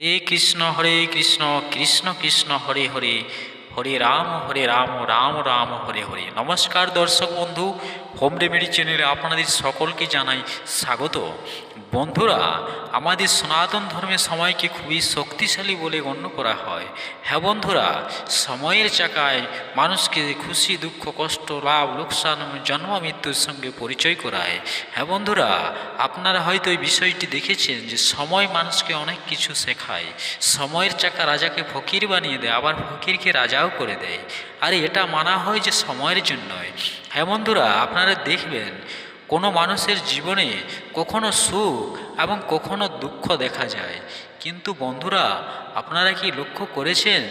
হে কৃষ্ণ হরে কৃষ্ণ কৃষ্ণ কৃষ্ণ হরে হরে হরে রাম হরে রাম রাম রাম হরে হরে নমস্কার দর্শক বন্ধু হোম রেমেডি চ্যানেলে আপনাদের সকলকে জানাই স্বাগত। বন্ধুরা, আমাদের সনাতন ধর্মের সময়কে খুবই শক্তিশালী বলে গণ্য করা হয়। হ্যাঁ বন্ধুরা, সময়ের চাকায় মানুষকে খুশি, দুঃখ, কষ্ট, লাভ, লোকসান, জন্ম, মৃত্যুর সঙ্গে পরিচয় করায়। হ্যাঁ বন্ধুরা, আপনারা হয়তো এই বিষয়টি দেখেছেন যে সময় মানুষকে অনেক কিছু শেখায়। সময়ের চাকা রাজাকে ফকির বানিয়ে দেয়, আবার ফকিরকে রাজাও করে দেয়। আর এটা মানা হয় যে সময়ের জন্যই। হ্যাঁ বন্ধুরা, আপনারা দেখবেন কোনো মানুষের জীবনে কখনো সুখ এবং কখনো দুঃখ দেখা যায়। কিন্তু বন্ধুরা, আপনারা কি লক্ষ্য করেছেন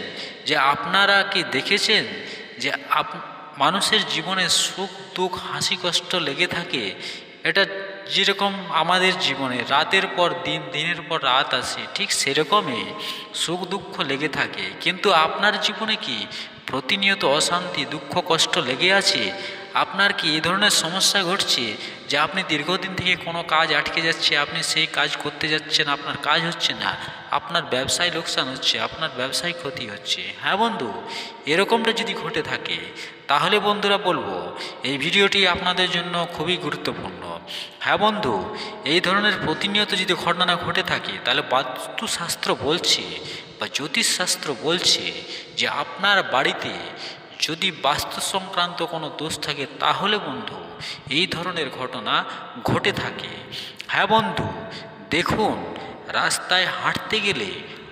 যে আপনারা কি দেখেছেন যে আপ, মানুষের জীবনে সুখ, দুঃখ, হাসি, কষ্ট লেগে থাকে? এটা যেরকম আমাদের জীবনে, রাতের পর দিন, দিনের পর রাত আসে, ঠিক সেরকমই সুখ, দুঃখ লেগে থাকে। কিন্তু আপনার জীবনে কি প্রতিনিয়ত অশান্তি, দুঃখ, কষ্ট লেগে আছে? আপনার কি এই ধরনের সমস্যা ঘটছে যে আপনি দীর্ঘদিন থেকে কোনো কাজ আটকে যাচ্ছে, আপনি সেই কাজ করতে যাচ্ছেন, আপনার কাজ হচ্ছে না, আপনার ব্যবসায় লোকসান হচ্ছে, আপনার ব্যবসায় ক্ষতি হচ্ছে? হ্যাঁ বন্ধু, এরকমটা যদি ঘটে থাকে, তাহলে বন্ধুরা বলব, এই ভিডিওটি আপনাদের জন্য খুবই গুরুত্বপূর্ণ। হ্যাঁ বন্ধু, এই ধরনের প্রতিনিয়ত যদি ঘটনা ঘটে থাকে, তাহলে বাস্তুশাস্ত্র বলছে বা জ্যোতিষশাস্ত্র বলছে যে আপনার বাড়িতে যদি বাস্তু সংক্রান্ত কোনো দোষ থাকে, তাহলে বন্ধু, এই ধরনের ঘটনা ঘটে থাকে। হ্যাঁ বন্ধু, দেখুন, রাস্তায় হাঁটতে গেলে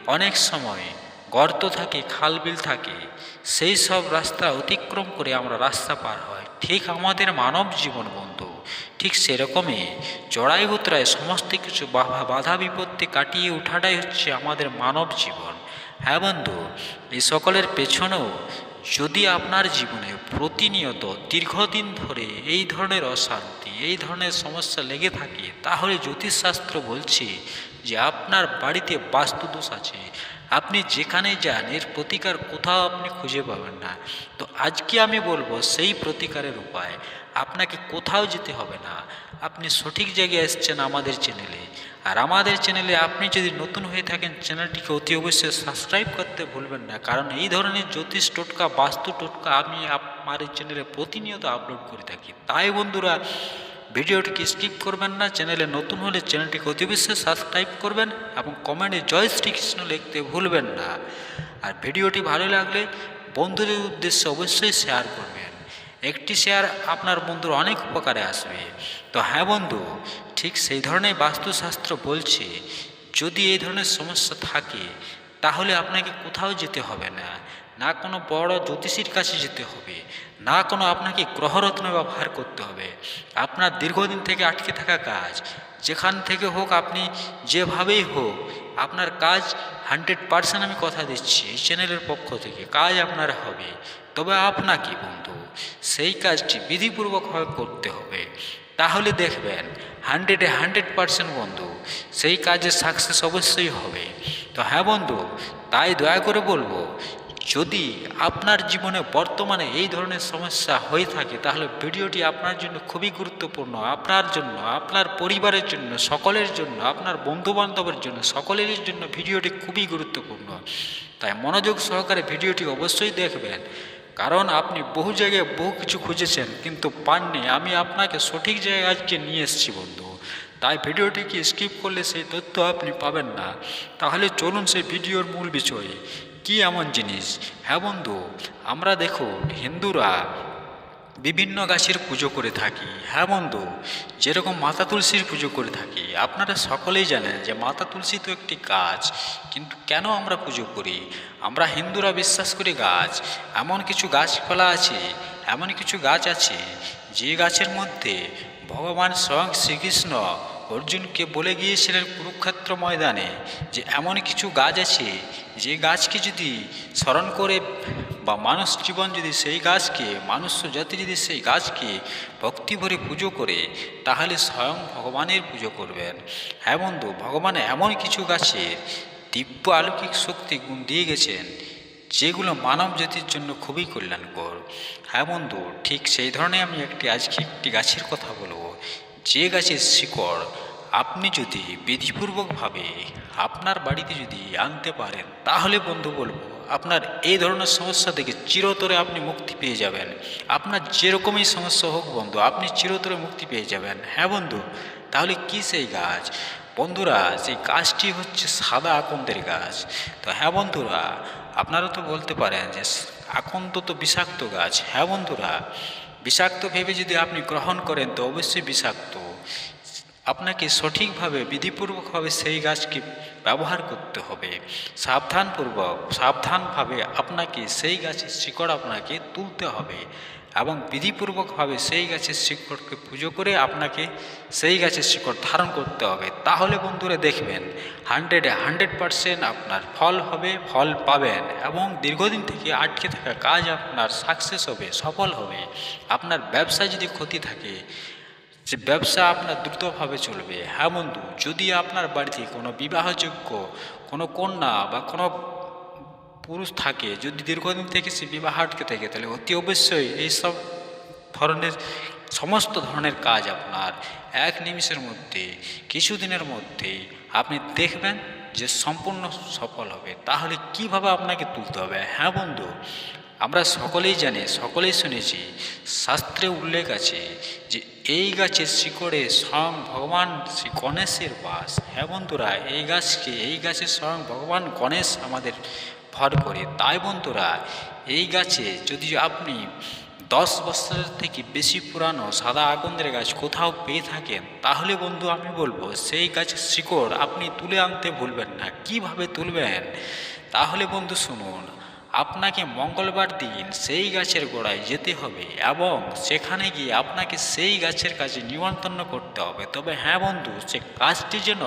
অনেক সময় গর্ত থাকে খালবিল থাকে, সেই সব রাস্তা অতিক্রম করে আমরা রাস্তা পার হয় ঠিক আমাদের মানব জীবন বন্ধু, ঠিক সেরকমই চড়াই উতরায় সমস্ত কিছু বাধা বাধা বিপত্তি কাটিয়ে ওঠাটাই হচ্ছে আমাদের মানব জীবন। হ্যাঁ বন্ধু এই সকলের পেছনেও যদি আপনার জীবনে প্রতিনিয়ত দীর্ঘদিন ধরে এই ধরনের অশান্তি, এই ধরনের সমস্যা লেগে থাকে, তাহলে জ্যোতিষশাস্ত্র বলছে যে আপনার বাড়িতে বাস্তুদোষ আছে। আপনি যেখানে যান, এর প্রতিকার কোথাও আপনি খুঁজে পাবেন না। তো আজকে আমি বলব সেই প্রতিকারের উপায়। আপনাকে কোথাও যেতে হবে না। আপনি সঠিক জায়গায় এসছেন আমাদের চ্যানেলে আর আমাদের চ্যানেলে আপনি যদি নতুন হয়ে থাকেন চ্যানেলটিকে অতি অবশ্যই সাবস্ক্রাইব করতে ভুলবেন না। কারণ এই ধরনের জ্যোতিষ টোটকা, বাস্তু টোটকা আমি আমার এই চ্যানেলে প্রতিনিয়ত আপলোড করে থাকি। তাই বন্ধুরা, ভিডিওটিকে স্কিপ করবেন না। চ্যানেলে নতুন হলে চ্যানেলটিকে অতি অবশ্যই সাবস্ক্রাইব করবেন এবং কমেন্টে জয় শ্রীকৃষ্ণ লিখতে ভুলবেন না। আর ভিডিওটি ভালো লাগলে বন্ধুদের উদ্দেশ্যে অবশ্যই শেয়ার করবেন। একটি শেয়ার আপনার বন্ধুর অনেক উপকারে আসবে। তো হ্যাঁ বন্ধু ঠিক সেই ধরনের বাস্তুশাস্ত্র বলছে, যদি এই ধরনের সমস্যা থাকে, তাহলে আপনাকে কোথাও যেতে হবে না। না কোনো বড় জ্যোতিষীর কাছে যেতে হবে, না কোনো আপনাকে গ্রহরত্ন ব্যবহার করতে হবে। আপনার দীর্ঘদিন থেকে আটকে থাকা কাজ, যেখান থেকে হোক আপনি যেভাবেই হোক, আপনার কাজ হান্ড্রেড পারসেন্ট আমি কথা দিচ্ছি এই চ্যানেলের পক্ষ থেকে, কাজ আপনার হবে। তবে আপনাকে বন্ধু, সেই কাজটি বিধিপূর্বকভাবে করতে হবে। তাহলে দেখবেন হান্ড্রেডে হান্ড্রেড পারসেন্ট বন্ধু, সেই কাজে সাকসেস অবশ্যই হবে। তো হ্যাঁ বন্ধু, তাই দয়া করে বলব, যদি আপনার জীবনে বর্তমানে এই ধরনের সমস্যা হয়ে থাকে, তাহলে ভিডিওটি আপনার জন্য খুবই গুরুত্বপূর্ণ। আপনার জন্য, আপনার পরিবারের জন্য, সকলের জন্য, আপনার বন্ধুবান্ধবের জন্য সকলের জন্য ভিডিওটি খুবই গুরুত্বপূর্ণ। তাই মনোযোগ সহকারে ভিডিওটি অবশ্যই দেখবেন। কারণ আপনি বহু জায়গায় বহু কিছু খুঁজেছেন, কিন্তু পাননি। আমি আপনাকে সঠিক জায়গায় আজকে নিয়ে এসেছি বন্ধু। তাই ভিডিওটিকে স্কিপ করলে সেই তথ্য আপনি পাবেন না। তাহলে চলুন সেই ভিডিওর মূল বিষয়ে, কি এমন জিনিস? হ্যাঁ বন্ধু, আমরা দেখুন হিন্দুরা বিভিন্ন গাছের পুজো করে থাকি। হ্যাঁ বন্ধু, যেরকম মাতা তুলসীর পুজো করে থাকি। আপনারা সকলেই জানেন যে মাতা তুলসী তো একটি গাছ, কিন্তু কেন আমরা পুজো করি? আমরা হিন্দুরা বিশ্বাস করি গাছ, এমন কিছু গাছপালা আছে, এমন কিছু গাছ আছে, যে গাছের মধ্যে ভগবান স্বয়ং শ্রীকৃষ্ণ অর্জুনকে বলে গিয়েছিলেন কুরুক্ষেত্র ময়দানে যে এমন কিছু গাছ আছে, যে গাছকে যদি স্মরণ করে বা মানুষ জীবন যদি সেই গাছকে, মানুষ জাতি যদি সেই গাছকে ভক্তি ভরে পুজো করে, তাহলে স্বয়ং ভগবানের পুজো করবেন। হ্যাঁ বন্ধু, ভগবান এমন কিছু গাছের দিব্য আলৌকিক শক্তি গুণ দিয়ে গেছেন, যেগুলো মানব জাতির জন্য খুবই কল্যাণকর। হ্যাঁ বন্ধু, ঠিক সেই ধরনের আমি একটি, আজকে একটি গাছের কথা বলব। যে গাছের শিকড় আপনি যদি বিধিপূর্বকভাবে আপনার বাড়িতে যদি আনতে পারেন, তাহলে বন্ধু বলব আপনার এই ধরনের সমস্যা থেকে চিরতরে আপনি মুক্তি পেয়ে যাবেন। আপনার যেরকমই সমস্যা হোক বন্ধু, আপনি চিরতরে মুক্তি পেয়ে যাবেন। হ্যাঁ বন্ধু, তাহলে কি সেই গাছ? বন্ধুরা, সেই গাছটি হচ্ছে সাদা আকন্দের গাছ। তো হ্যাঁ বন্ধুরা, আপনারা তো বলতে পারেন যে আকন্দ তো বিষাক্ত গাছ। হ্যাঁ বন্ধুরা, বিষাক্ত ভেবে যদি আপনি গ্রহণ করেন তো অবশ্যই বিষাক্ত। আপনাকে সঠিকভাবে, বিধিপূর্বকভাবে সেই গাছকে ব্যবহার করতে হবে। সাবধানপূর্বক, সাবধানভাবে আপনাকে সেই গাছের শিকড় আপনাকে তুলতে হবে এবং বিধিপূর্বকভাবে সেই গাছের শিকড়কে পুজো করে আপনাকে সেই গাছের শিকড় ধারণ করতে হবে। তাহলে বন্ধুরা দেখবেন, হান্ড্রেডে হান্ড্রেড পারসেন্ট আপনার ফল হবে, ফল পাবেন এবং দীর্ঘদিন থেকে আটকে থাকা কাজ আপনার সাকসেস হবে, সফল হবে। আপনার ব্যবসায় যদি ক্ষতি থাকে যে ব্যবসা আপনার দ্রুতভাবে চলবে। হ্যাঁ বন্ধু, যদি আপনার বাড়িতে কোনো বিবাহযোগ্য, কোনো কন্যা বা কোনো পুরুষ থাকে, যদি দীর্ঘদিন থেকে সে বিবাহ আটকে থাকে, তাহলে অতি অবশ্যই এইসব ধরনের, সমস্ত ধরনের কাজ আপনার এক নিমিষের মধ্যে, কিছুদিনের মধ্যে আপনি দেখবেন যে সম্পূর্ণ সফল হবে। তাহলে কীভাবে আপনাকে তুলতে হবে? হ্যাঁ বন্ধু, আমরা সকলেই জানি, সকলেই শুনেছি, শাস্ত্রে উল্লেখ আছে যে এই গাছের শিকড়ে স্বয়ং ভগবান শ্রী গণেশের বাস। হ্যাঁ বন্ধুরা, এই গাছকে, এই গাছের স্বয়ং ভগবান গণেশ আমাদের ভর করে। তাই বন্ধুরা, এই গাছে যদি আপনি দশ বছরের থেকে বেশি পুরানো সাদা আগন্দের গাছ কোথাও পেয়ে থাকেন, তাহলে বন্ধু আমি বলব, সেই গাছের শিকড় আপনি তুলে আনতে ভুলবেন না। কীভাবে তুলবেন? তাহলে বন্ধু শুনুন আপনাকে মঙ্গলবার দিন সেই গাছের গোড়ায় যেতে হবে এবং সেখানে গিয়ে আপনাকে সেই গাছের কাছে নিমন্ত্রণ করতে হবে। তবে হ্যাঁ বন্ধু, সে কাজটি যেন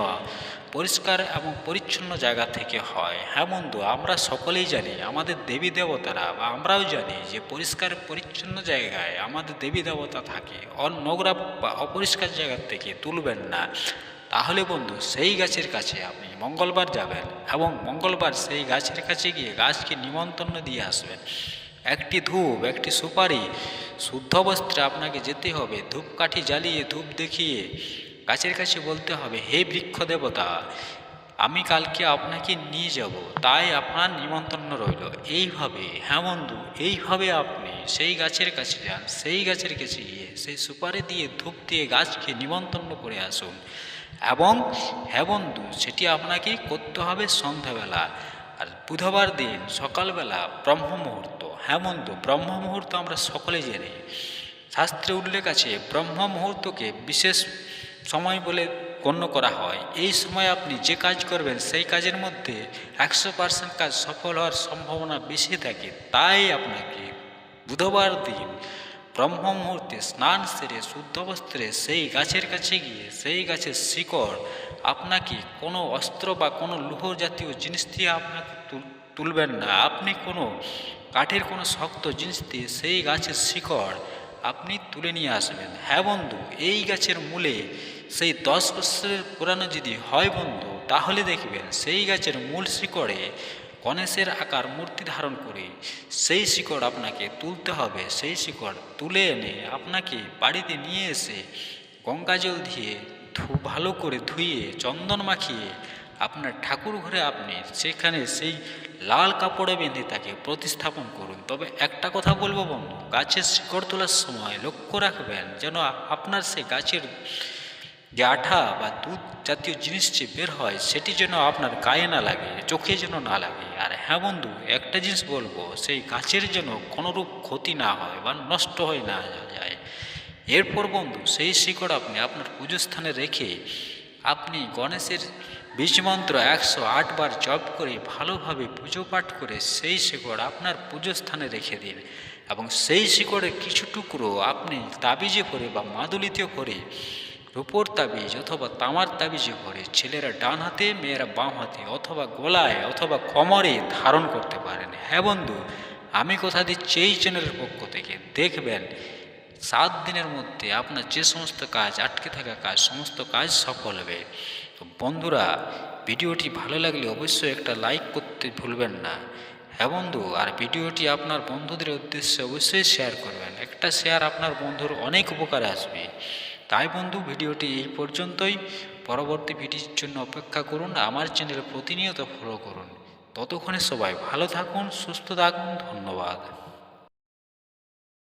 পরিষ্কার এবং পরিচ্ছন্ন জায়গা থেকে হয়। হ্যাঁ বন্ধু, আমরা সকলেই জানি, আমাদের দেবী দেবতারা বা আমরাও জানি যে পরিষ্কার, পরিচ্ছন্ন জায়গায় আমাদের দেবী দেবতা থাকে। নোংরা বা অপরিষ্কার জায়গা থেকে তুলবেন না। তাহলে বন্ধু সেই গাছের কাছে আপনি মঙ্গলবার যাবেন এবং মঙ্গলবার সেই গাছের কাছে গিয়ে গাছকে নিমন্ত্রণ দিয়ে আসবেন। একটি ধূপ, একটি সুপারি, শুদ্ধ বস্ত্রে আপনাকে যেতে হবে। ধূপকাঠি জ্বালিয়ে, ধূপ দেখিয়ে গাছের কাছে বলতে হবে, হে বৃক্ষ দেবতা, আমি কালকে আপনাকে নিয়ে যাব। তাই আপনার নিমন্ত্রণ রইল। এইভাবে হ্যাঁ বন্ধু, এইভাবে আপনি সেই গাছের কাছে যান। সেই গাছের কাছে গিয়ে সেই সুপারি দিয়ে, ধূপ দিয়ে গাছকে নিমন্ত্রণ করে আসুন। এবং হ্যাঁ বন্ধু, সেটি আপনাকে করতে হবে সন্ধ্যাবেলা। আর বুধবার দিন সকালবেলা ব্রহ্ম মুহূর্ত হ্যাঁ বন্ধু ব্রহ্ম মুহূর্ত আমরা সকলে জানি। শাস্ত্রে উল্লেখ আছে ব্রহ্ম মুহূর্তকে বিশেষ সময় বলে গণ্য করা হয়। এই সময় আপনি যে কাজ করবেন, সেই কাজের মধ্যে একশো পার্সেন্ট কাজ সফল হওয়ার সম্ভাবনা বেশি থাকে। তাই আপনাকে বুধবার দিন ব্রহ্ম মুহূর্তে স্নান সেরে, শুদ্ধ বস্ত্রে সেই গাছের কাছে গিয়ে, সেই গাছের শিকড় আপনাকে কোনো অস্ত্র বা কোনো লোহ জাতীয় জিনিস দিয়ে আপনাকে তুলবেন না। আপনি কোনো কাঠের কোনো শক্ত জিনিস দিয়ে সেই গাছের শিকড় আপনি তুলে নিয়ে আসবেন। হ্যাঁ বন্ধু, এই গাছের মূলে সেই দশ বছরের পুরানো যদি হয় বন্ধু, তাহলে দেখবেন সেই গাছের মূল শিকড়ে গণেশের আকার মূর্তি ধারণ করে সেই শিকড় আপনাকে তুলতে হবে। সেই শিকড় তুলে এনে আপনাকে বাড়িতে নিয়ে এসে গঙ্গা জল দিয়ে ভালো করে ধুয়ে, চন্দন মাখিয়ে আপনার ঠাকুর ঘরে আপনি সেখানে সেই লাল কাপড়ে বেঁধে তাকে প্রতিস্থাপন করুন। তবে একটা কথা বলব বন্ধু, গাছের শিকড় তোলার সময় লক্ষ্য রাখবেন যেন আপনার সেই গাছের যে আঠা বা দুধ জাতীয় জিনিস যে বের হয়, সেটি যেন আপনার গায়ে না লাগে, চোখে যেন না লাগে। আর হ্যাঁ বন্ধু, একটা জিনিস বলব, সেই গাছের যেন কোনোরূপ ক্ষতি না হয় বা নষ্ট হয়ে না যায়। এরপর বন্ধু, সেই শিকড় আপনি আপনার পুজো স্থানে রেখে আপনি গণেশের বীজমন্ত্র একশো আটবার জপ করে ভালোভাবে পুজো পাঠ করে সেই শিকড় আপনার পুজো স্থানে রেখে দিন। এবং সেই শিকড়ের কিছু টুকরো আপনি তাবিজে করে বা মাদুলিতে করে রূপোর তাবিজ অথবা তামার তাবিজে করে ছেলেরা ডান হাতে, মেয়েরা বাম হাতে অথবা গলায় অথবা কোমরে ধারণ করতে পারেন। হ্যাঁ বন্ধু, আমি কথা দিচ্ছি এই চ্যানেলের পক্ষ থেকে। দেখবেন, সাত দিনের মধ্যে আপনার যে সমস্ত কাজ, আটকে থাকা কাজ, সমস্ত কাজ সফল হবে। তো বন্ধুরা, ভিডিওটি ভালো লাগলে অবশ্যই একটা লাইক করতে ভুলবেন না। হ্যাঁ বন্ধু, আর ভিডিওটি আপনার বন্ধুদের উদ্দেশ্যে অবশ্যই শেয়ার করবেন। একটা শেয়ার আপনার বন্ধুর অনেক উপকারে আসবে। তাই বন্ধু, ভিডিওটি এই পর্যন্তই। পরবর্তী ভিডিওর জন্য অপেক্ষা করুন, আমার চ্যানেল প্রতিনিয়ত ফলো করুন। ততক্ষণে সবাই ভালো থাকুন, সুস্থ থাকুন, ধন্যবাদ।